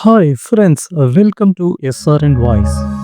Hi friends, uh, welcome to SR and Voice.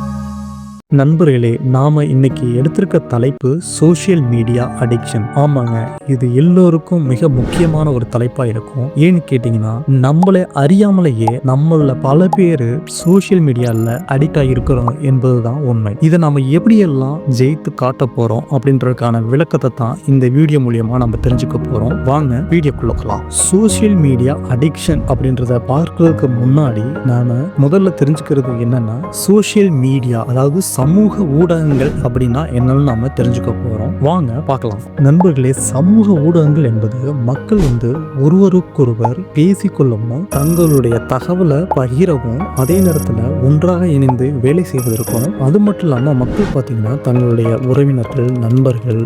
நண்பர்களே நாம இன்னைக்கு எடுத்திருக்க தலைப்பு சோஷியல் மீடியா அடிக்ஷன் ஆமாங்க இது எல்லோருக்கும் மிக முக்கியமான ஒரு தலைப்பா இருக்கும். ஏன்னு கேட்டீங்கன்னா நம்மளை அறியாமலேயே நம்மள பல பேர் சோஷியல் மீடியாவில் அடிக்ட் ஆகியிருக்கிறோம் என்பதுதான் உண்மை. இதை நம்ம எப்படியெல்லாம் ஜெயித்து காட்ட போறோம் அப்படின்றதுக்கான விளக்கத்தை தான் இந்த வீடியோ மூலியமா நம்ம தெரிஞ்சுக்க போறோம். வாங்க வீடியோக்குள்ள போகலாம் சோஷியல் மீடியா அடிக்ஷன் அப்படின்றத பார்க்கறதுக்கு முன்னாடி நாம முதல்ல தெரிஞ்சுக்கிறது என்னன்னா சோஷியல் மீடியா அதாவது சமூக ஊடகங்கள் அப்படின்னா என்னன்னு நாம தெரிஞ்சுக்க போறோம். வாங்க பார்க்கலாம். நண்பர்களே சமூக ஊடகங்கள் என்பது மக்கள் வந்து ஒருவருக்கொருவர் பேசிக்கொள்ளவும் தங்களுடைய தகவலை பகிரவும் அதே நேரத்தில் ஒன்றாக இணைந்து வேலை செய்வதற்கும் அது மட்டும் இல்லாமல் மக்கள் பார்த்தீங்கன்னா தங்களுடைய உறவினர்கள் நண்பர்கள்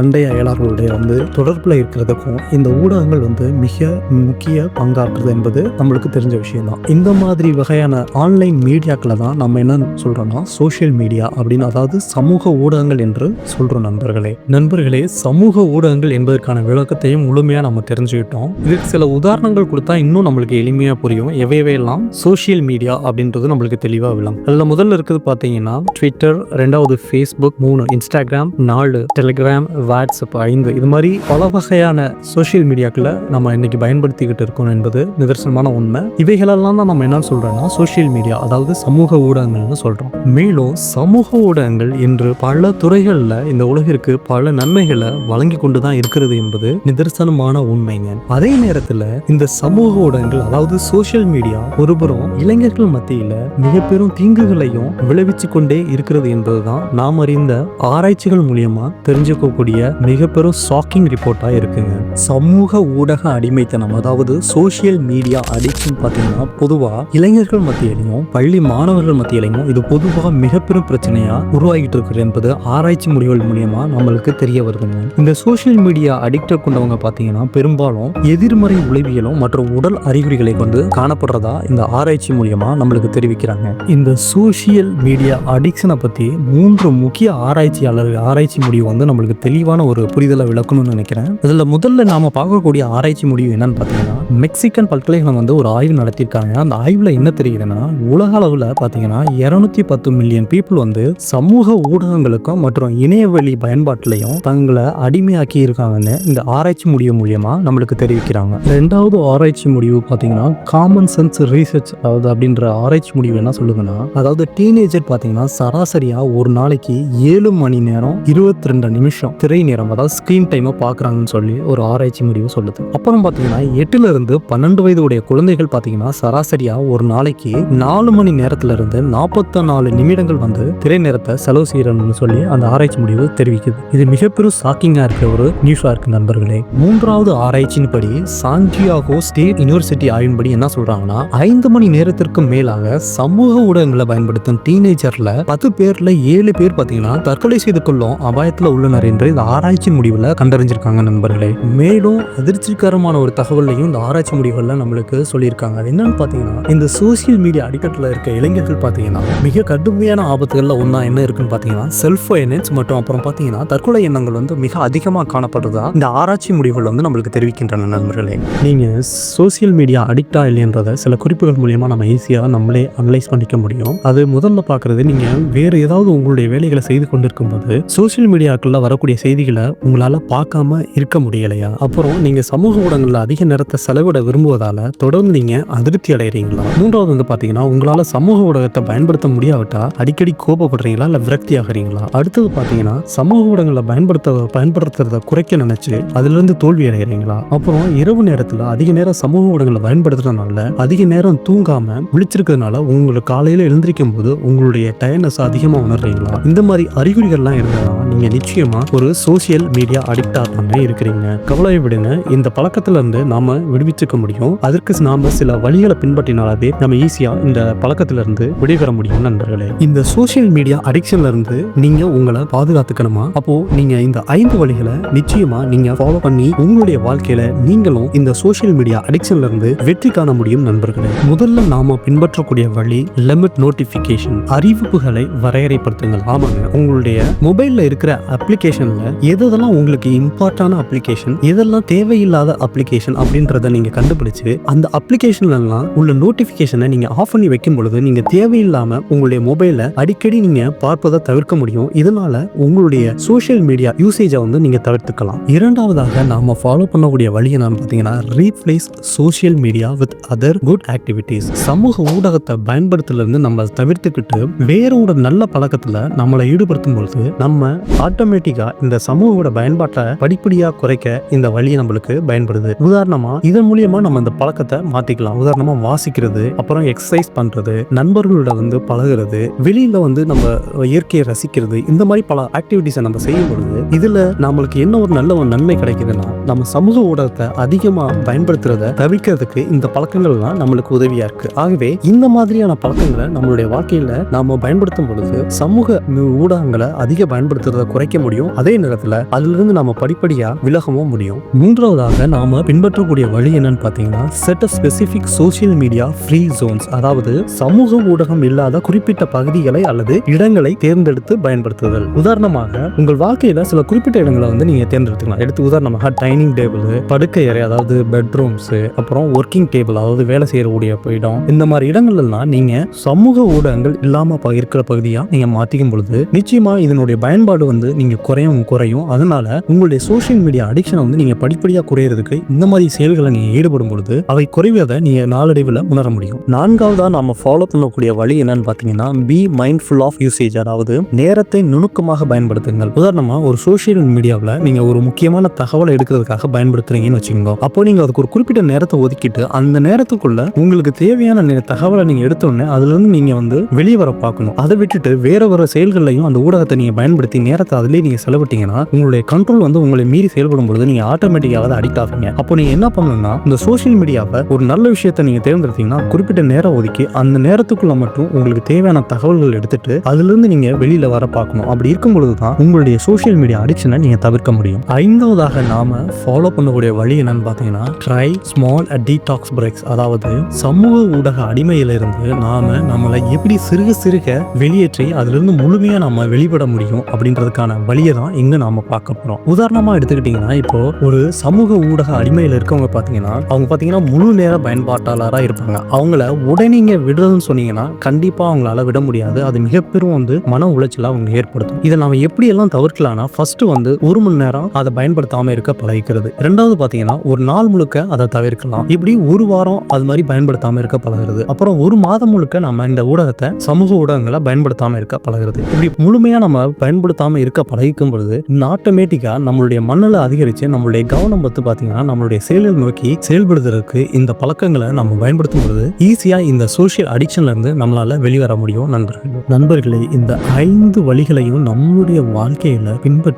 அண்டை அயலார்களுடைய வந்து தொடர்பில் இருக்கிறதுக்கும் இந்த ஊடகங்கள் வந்து மிக முக்கிய பங்காற்றுது என்பது நம்மளுக்கு தெரிஞ்ச விஷயம் தான் இந்த மாதிரி வகையான ஆன்லைன் மீடியாக்களை தான் நம்ம என்ன சொல்றோம்னா சோஷியல் மீடியா. அப்படின்னு அதாவது சமூக ஊடகங்கள் என்று சொல்றோம் நண்பர்களே. நண்பர்களே சமூக ஊடகங்கள் என்பதற்கான விளக்கத்தையும் முழுமையா நம்ம தெரிஞ்சுக்கிட்டோம். இதுக்கு சில உதாரணங்கள் கொடுத்தா இன்னும் நம்மளுக்கு எளிமையா புரியும். எவையவையெல்லாம்? சோஷியல் மீடியா அப்படின்றது நம்மளுக்கு தெளிவா விளங்கும். அதுல முதல்ல இருக்குது பாத்தீங்கன்னா ட்விட்டர் ரெண்டாவது ஃபேஸ்புக் மூணு இன்ஸ்டாகிராம் நாலு டெலிகிராம் வாட்ஸ்அப் ஐந்து. இது மாதிரி பல வகையான சோஷியல் மீடியாக்களை நம்ம இன்னைக்கு பயன்படுத்திக்கிட்டு இருக்கோம் என்பது நிதர்சனமான உண்மை. இவைகளெல்லாம் தான் நம்ம என்ன சொல்றோம்னா சோஷியல் மீடியா அதாவது சமூக ஊடகங்கள்னு சொல்றோம். மேலும் சமூக ஊடகங்கள் இன்று பல துறைகளில் இந்த உலகிற்கு பல நன்மைகளை வழங்கி கொண்டு தான் இருக்கிறது என்பது நிதர்சனமான உண்மைங்க. அதே நேரத்தில் இந்த சமூக ஊடகங்கள் அதாவது சோஷியல் மீடியா ஒருபுறம் இளைஞர்கள் மத்தியில் மிக பெரும் தீங்குகளையும் விளைவிச்சு கொண்டே இருக்கிறது என்பதுதான் நாம் அறிந்த ஆராய்ச்சிகள் மூலியமா தெரிஞ்சுக்கக்கூடிய மிக பெரும் ஷாக்கிங் ரிப்போர்ட்டாக இருக்குங்க. சமூக ஊடக அடிமைத்தனம் அதாவது சோஷியல் மீடியா அடிக்ஷன் பார்த்தீங்கன்னா பொதுவாக இளைஞர்கள் மத்தியிலையும் பள்ளி மாணவர்கள் மத்தியிலையும் இது பொதுவாக மிக பெரும் பிரச்சனையாக உருவாகிட்டு இருக்கு என்பது ஆராய்ச்சி முடிவுகள் மூலியமாக நம்மளுக்கு தெரிய வருதுங்க. இந்த சோஷியல் மீடியா அடிக்டர் கொண்டவங்க பார்த்தீங்கன்னா பெரும்பாலும் எதிர்மறை உளவியலும் மற்றும் உடல் அறிகுறிகளை கொண்டு காணப்படுறதா இந்த ஆராய்ச்சி மூலியமாக நம்மளுக்கு தெரிவிக்கிறாங்க. இந்த சோஷியல் மீடியா அடிக்ஷனை பற்றி மூன்று முக்கிய ஆராய்ச்சியாளர்கள் ஆராய்ச்சி முடிவு வந்து நம்மளுக்கு தெளிவான ஒரு புரிதலை விளக்கணும்னு நினைக்கிறேன். அதில் முதல்ல நாம பார்க்கக்கூடிய ஆராய்ச்சி முடிவு என்னன்னு பார்த்தீங்கன்னா மெக்சிகன் பல்கலைக்கழகம் வந்து ஒரு ஆய்வு நடத்தியிருக்காங்க. அந்த ஆய்வில் என்ன தெரியுதுன்னா உலக அளவில் பார்த்தீங்கன்னா இரநூத்தி பத்து மில்லியன் பீப்புள் வந்து சமூக ஊடகங்களுக்கும் மற்றும் இணையவழி பயன்பாட்டிலையும் தங்களை அடிமையாக்கி இருக்காங்கன்னு இந்த ஆராய்ச்சி முடிவு மூலியமா நம்மளுக்கு தெரிவிக்கிறாங்க. ரெண்டாவது ஆராய்ச்சி முடிவு பார்த்தீங்கன்னா காமன் சென்ஸ் ரீசர்ச் அதாவது அப்படின்ற ஆராய்ச்சி முடிவு என்ன சொல்லுதுன்னா அதாவது டீனேஜர் பார்த்தீங்கன்னா சராசரியா ஒரு நாளைக்கு ஏழு மணி நேரம் இருபத்தி ரெண்டு நிமிஷம் திரை நேரம் அதாவது ஸ்கிரீன் டைமை பார்க்குறாங்கன்னு சொல்லி ஒரு ஆராய்ச்சி முடிவு சொல்லுது. அப்புறம் பார்த்தீங்கன்னா எட்டுல இருந்து பன்னெண்டு வயது உடைய குழந்தைகள் பார்த்தீங்கன்னா சராசரியா ஒரு நாளைக்கு நாலு மணி நேரத்துல இருந்து நாற்பத்தி நாலு நிமிடங்கள் வந்து திரை நேரத்தை செலவு செய்யறோம்னு சொல்லி அந்த ஆராய்ச்சி முடிவு தெரிவிக்குது. இது மிகப்பெரும் ஷாக்கிங்கா இருக்கிற ஒரு நியூஸா இருக்கு நண்பர்களே. மூன்றாவது ஆராய்ச்சியின் படி சாண்டியாகோ ஸ்டேட் யூனிவர்சிட்டி ஆய்வின்படி என்ன சொல்றாங்கன்னா ஐந்து மணி நேரத்திற்கு மேலாக சமூக ஊடகங்களை பயன்படுத்தும் டீனேஜர்ல பத்து பேர்ல ஏழு பேர் பாத்தீங்கன்னா தற்கொலை செய்து கொள்ளும் அபாயத்துல உள்ளனர் என்று இந்த ஆராய்ச்சி முடிவுல கண்டறிஞ்சிருக்காங்க நண்பர்களே. மேலும் அதிர்ச்சிகரமான ஒரு தகவலையும் இந்த ஆராய்ச்சி முடிவுகள்ல நம்மளுக்கு சொல்லியிருக்காங்க. அது என்னன்னு பாத்தீங்கன்னா இந்த சோசியல் மீடியா அடிக்கட்டில் இருக்க இளைஞர்கள் பாத்தீங்கன்னா மிக கடுமையான ஆபத்து ஆபத்துகள்ல ஒன்றா என்ன இருக்குன்னு பார்த்தீங்கன்னா செல்ஃப் ஃபைனான்ஸ் மற்றும் அப்புறம் பார்த்தீங்கன்னா தற்கொலை எண்ணங்கள் வந்து மிக அதிகமாக காணப்படுறதா இந்த ஆராய்ச்சி முடிவுகள் வந்து நம்மளுக்கு தெரிவிக்கின்றன நண்பர்களே. நீங்கள் சோசியல் மீடியா அடிக்டா இல்லைன்றத சில குறிப்புகள் மூலியமா நம்ம ஈஸியாக நம்மளே அனலைஸ் பண்ணிக்க முடியும். அது முதல்ல பார்க்குறது நீங்கள் வேறு ஏதாவது உங்களுடைய வேலைகளை செய்து கொண்டிருக்கும் போது சோசியல் மீடியாக்களில் வரக்கூடிய செய்திகளை உங்களால் பார்க்காம இருக்க முடியலையா? அப்புறம் நீங்கள் சமூக ஊடகங்களில் அதிக நேரத்தை செலவிட விரும்புவதால் தொடர்ந்து நீங்கள் அதிருப்தி அடைகிறீங்களா மூன்றாவது வந்து பார்த்தீங்கன்னா உங்களால் சமூக ஊடகத்தை பயன்படுத்த முடியாவிட்டால் அடிக்கடி கோபப்படுறீங்களா இல்லை விரக்தி ஆகிறீங்களா அடுத்தது பார்த்தீங்கன்னா சமூக ஊடகங்களை பயன்படுத்த பயன்படுத்துறத குறைக்க நினைச்சு அதுலேருந்து தோல்வி அடைகிறீங்களா? அப்புறம் இரவு நேரத்தில் அதிக நேரம் சமூக ஊடகங்களை பயன்படுத்துறதுனால அதிக நேரம் தூங்காம விழிச்சிருக்கிறதுனால உங்களுக்கு காலையில் எழுந்திருக்கும் போது உங்களுடைய டயர்னஸ் அதிகமாக உணர்றீங்களா? இந்த மாதிரி அறிகுறிகள்லாம் இருந்தா நீங்க நிச்சயமா ஒரு சோசியல் மீடியா அடிக்ட் ஆகாம இருக்கிறீங்க. கவலை விடுங்க. இந்த பழக்கத்துல இருந்து நாம விடுவிச்சுக்க முடியும். அதற்கு நாம சில வழிகளை பின்பற்றினாலே நம்ம ஈஸியா இந்த பழக்கத்துல இருந்து விடைபெற முடியும் நண்பர்களே. இந்த சோசியல் சோஷியல் மீடியா அடிக்ஷன்ல இருந்து நீங்க உங்களை பாதுகாத்துக்கணுமா? அப்போ நீங்க இந்த ஐந்து வழிகளை நிச்சயமா நீங்க ஃபாலோ பண்ணி உங்களுடைய வாழ்க்கையில நீங்களும் இந்த சோஷியல் மீடியா அடிக்ஷன்ல இருந்து வெற்றி காண முடியும் நண்பர்களே. முதல்ல நாம பின்பற்றக்கூடிய வழி லிமிட் நோட்டிபிகேஷன் அறிவிப்புகளை வரையறைப்படுத்துங்கள். ஆமாங்க உங்களுடைய மொபைல்ல இருக்கிற அப்ளிகேஷன்ல எதெல்லாம் உங்களுக்கு இம்பார்ட்டான அப்ளிகேஷன் எதெல்லாம் தேவையில்லாத அப்ளிகேஷன் அப்படின்றத நீங்க கண்டுபிடிச்சு அந்த அப்ளிகேஷன்ல உள்ள நோட்டிபிகேஷனை நீங்க ஆஃப் பண்ணி வைக்கும் பொழுது நீங்க தேவையில்லாம உங்களுடைய மொபைலை அடிக்கடி நீங்க பார்ப்பதை தவிர்க்க முடியும்? இதனால உங்களுடைய சோஷியல் மீடியா யூசேஜை வந்து நீங்க தவிர்த்துக்கலாம். இரண்டாவதாக நாம ஃபாலோ பண்ணக்கூடிய வழி என்னன்னு பார்த்தீங்கன்னா replace social media with other good activities சமூக ஊடகத்தை பயன்படுத்துறதுல இருந்து நம்ம தவிர்த்துக்கிட்டு வேற ஒரு நல்ல பழக்கத்துல நம்மளை ஈடுபடுத்தும் பொழுது நம்ம ஆட்டோமேட்டிக்கா இந்த சமூகோட பயன்பாட்டை படிப்படியா குறைக்க இந்த வழி நம்மளுக்கு பயன்படுது. உதாரணமா இதன் மூலியமா நம்ம இந்த பழக்கத்தை மாத்திக்கலாம். உதாரணமா வாசிக்கிறது அப்புறம் எக்ஸசைஸ் பண்றது நண்பர்களோட வந்து பழகுறது வெளியில வந்து வந்து நம்ம இயற்கையை ரசிக்கிறது இந்த மாதிரி பல ஆக்டிவிட்டீஸை நம்ம செய்யும் பொழுது இதுல நம்மளுக்கு என்ன ஒரு நல்ல ஒரு நன்மை கிடைக்குதுன்னா நம்ம சமூக ஊடகத்தை அதிகமா பயன்படுத்துறத தவிர்க்கிறதுக்கு இந்த பழக்கங்கள்லாம் நம்மளுக்கு உதவியா இருக்கு. ஆகவே இந்த மாதிரியான பழக்கங்களை நம்மளுடைய வாழ்க்கையில நாம பயன்படுத்தும் பொழுது சமூக ஊடகங்களை அதிக பயன்படுத்துறத குறைக்க முடியும். அதே நேரத்துல அதுல இருந்து நம்ம படிப்படியா விலகவும் முடியும். மூன்றாவதாக நாம பின்பற்றக்கூடிய வழி என்னன்னு பாத்தீங்கன்னா set a specific social media free zones அதாவது சமூக ஊடகம் இல்லாத குறிப்பிட்ட பகுதிகளை அல்லது இடங்களை தேர்ந்தெடுத்து பயன்படுத்துதல். உதாரணமாக உங்கள் வாழ்க்கையில சில குறிப்பிட்ட இடங்களை வந்து நீங்கள் தேர்ந்தெடுத்துக்கலாம். எடுத்து உதாரணமாக டைனிங் டேபிள் படுக்கை அறை அதாவது பெட்ரூம்ஸு அப்புறம் ஒர்க்கிங் டேபிள் அதாவது வேலை செய்யக்கூடிய இடம் இந்த மாதிரி இடங்கள்லாம் நீங்கள் சமூக ஊடகங்கள் இல்லாமல் ப- இருக்கிற பகுதியாக நீங்கள் மாற்றிக்கும் பொழுது நிச்சயமாக இதனுடைய பயன்பாடு வந்து நீங்கள் குறையும் குறையும். அதனால உங்களுடைய சோஷியல் மீடியா அடிக்ஷனை வந்து நீங்கள் படிப்படியாக குறையிறதுக்கு இந்த மாதிரி செயல்களை நீங்கள் ஈடுபடும் பொழுது அவை குறைவதை நீங்கள் நாளடைவில் உணர முடியும். நான்காவதாக நாம் ஃபாலோ பண்ணக்கூடிய வழி என்னன்னு பார்த்தீங்கன்னா பி மைண்ட்ஃபுல் ஆஃப் யூசேஜ் அதாவது நேரத்தை நுணுக்கமாக பயன்படுத்துங்கள். உதாரணமாக ஒரு சோஷியல் மீடியாவில் நீங்கள் ஒரு முக்கியமான தகவலை எடுக்கிறதுக்காக பயன்படுத்துறீங்கன்னு வச்சுக்கோங்க. அப்போ நீங்கள் அதுக்கு ஒரு குறிப்பிட்ட நேரத்தை ஒதுக்கிட்டு அந்த நேரத்துக்குள்ள உங்களுக்கு தேவையான தகவலை நீங்கள் எடுத்தோடனே அதுலேருந்து நீங்கள் வந்து வெளியே வர பார்க்கணும். அதை விட்டுட்டு வேற வேற செயல்களையும் அந்த ஊடகத்தை நீங்கள் பயன்படுத்தி நேரத்தை அதுலேயே நீங்கள் செலவிட்டீங்கன்னா உங்களுடைய கண்ட்ரோல் வந்து உங்களை மீறி செயல்படும் பொழுது நீங்கள் ஆட்டோமேட்டிக்காக அடிக்ட் ஆகுங்க அப்போ நீங்கள் என்ன பண்ணணும்னா இந்த சோஷியல் மீடியாவை ஒரு நல்ல விஷயத்தை நீங்கள் தேர்ந்தெடுத்தீங்கன்னா குறிப்பிட்ட நேரம் ஒதுக்கி அந்த நேரத்துக்குள்ள மட்டும் உங்களுக்கு தேவையான தகவல்கள் எடுத்துட்டு அதுலேருந்து நீங்கள் வெளியில் வர பார்க்கணும். அப்படி இருக்கும் பொழுது தான் உங்களுடைய சோஷியல் மீடியா அடிக்ஷனை நீங்கள் தவிர்க்க முடியும். ஐந்தாவதாக நாம ஃபாலோ பண்ணக்கூடிய வழி என்னன்னு பார்த்தீங்கன்னா ட்ரை ஸ்மால் டீடாக்ஸ் பிரேக்ஸ் அதாவது சமூக ஊடக அடிமையிலிருந்து நாம நம்மளை எப்படி சிறுக சிறுக வெளியேற்றி அதிலிருந்து முழுமையாக நம்ம வெளிப்பட முடியும் அப்படின்றதுக்கான வழியை தான் இங்கே நாம பார்க்க போகிறோம் உதாரணமாக எடுத்துக்கிட்டிங்கன்னா இப்போ ஒரு சமூக ஊடக அடிமையில் இருக்கவங்க பார்த்தீங்கன்னா அவங்க பார்த்தீங்கன்னா முழு நேர பயன்பாட்டாளராக இருப்பாங்க. அவங்கள உடனே நீங்க விடுறதுன்னு சொன்னீங்கன்னா கண்டிப்பாக அவங்களால விட முடியாது. அது மிகப்பெரும் வந்து மன உளைச்சலாக அவங்க ஏற்படுத்தும். இதை நம்ம எப்படியெல்லாம் தவிர்க்கலாம்னா ஃபர்ஸ்ட் வந்து ஒரு மணி நேரம் அதை பயன்படுத்தாம இருக்க பழகிக்கிறது. ரெண்டாவது பாத்தீங்கன்னா ஒரு நாள் முழுக்க அதை தவிர்க்கலாம். இப்படி ஒரு வாரம் அது மாதிரி பயன்படுத்தாம இருக்க பழகுறது. அப்புறம் ஒரு மாதம் முழுக்க நம்ம இந்த ஊடகத்தை சமூக ஊடகங்களை பயன்படுத்தாம இருக்க பழகுறது. இப்படி முழுமையா நம்ம பயன்படுத்தாம இருக்க பழகிக்கும் பொழுது ஆட்டோமேட்டிக்கா நம்மளுடைய மண்ணில் அதிகரிச்சு நம்மளுடைய கவனம் பத்து பாத்தீங்கன்னா நம்மளுடைய செயலில் நோக்கி செயல்படுவதற்கு இந்த பழக்கங்களை நம்ம பயன்படுத்தும் பொழுது ஈஸியா இந்த சோஷியல் அடிக்ஷன்ல இருந்து நம்மளால வெளிவர முடியும். நண்பர்கள் நண்பர்களே இந்த ஐந்து வழிகளையும் நம்மளுடைய வாழ்க்கையில பின்பற்றி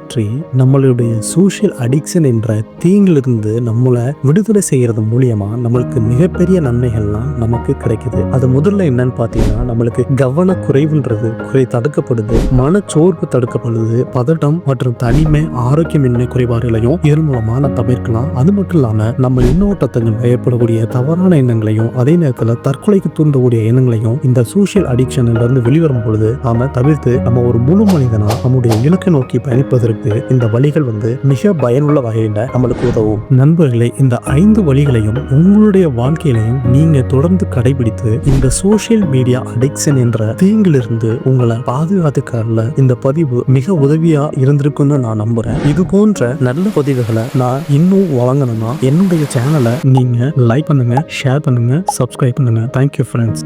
நம்மளுடைய சோஷியல் அடிக்ஷன் என்ற தீங்கிலிருந்து நம்மளை விடுதலை செய்யறது மூலியமா நம்மளுக்கு மிகப்பெரிய நன்மைகள்லாம் நமக்கு கிடைக்குது. அது முதல்ல என்னன்னு பார்த்தீங்கன்னா நம்மளுக்கு கவன குறைவுன்றது குறை தடுக்கப்படுது மனச்சோர்வு தடுக்கப்படுது பதட்டம் மற்றும் தனிமை ஆரோக்கியமின்மை குறைபாடுகளையும் இதன் மூலமா நம்ம தவிர்க்கலாம். அது மட்டும் இல்லாம நம்ம இன்னோட்டத்தில் ஏற்படக்கூடிய தவறான எண்ணங்களையும் அதே நேரத்தில் தற்கொலைக்கு தூண்டக்கூடிய எண்ணங்களையும் இந்த சோஷியல் அடிக்ஷன்ல இருந்து வெளிவரும் பொழுது நாம தவிர்த்து நம்ம ஒரு முழு மனிதனா நம்முடைய இலக்கை நோக்கி பயணிப்பது செய்வதற்கு இந்த வழிகள் வந்து மிக பயனுள்ள வகையில நம்மளுக்கு உதவும். நண்பர்களே இந்த ஐந்து வழிகளையும் உங்களுடைய வாழ்க்கையிலையும் நீங்க தொடர்ந்து கடைபிடித்து இந்த சோஷியல் மீடியா அடிக்ஷன் என்ற தீங்கிலிருந்து உங்களை பாதுகாத்துக்கல இந்த பதிவு மிக உதவியா இருந்திருக்குன்னு நான் நம்புறேன். இது போன்ற நல்ல பதிவுகளை நான் இன்னும் வழங்கணும்னா என்னுடைய சேனலை நீங்க லைக் பண்ணுங்க ஷேர் பண்ணுங்க சப்ஸ்கிரைப் பண்ணுங்க. Thank you friends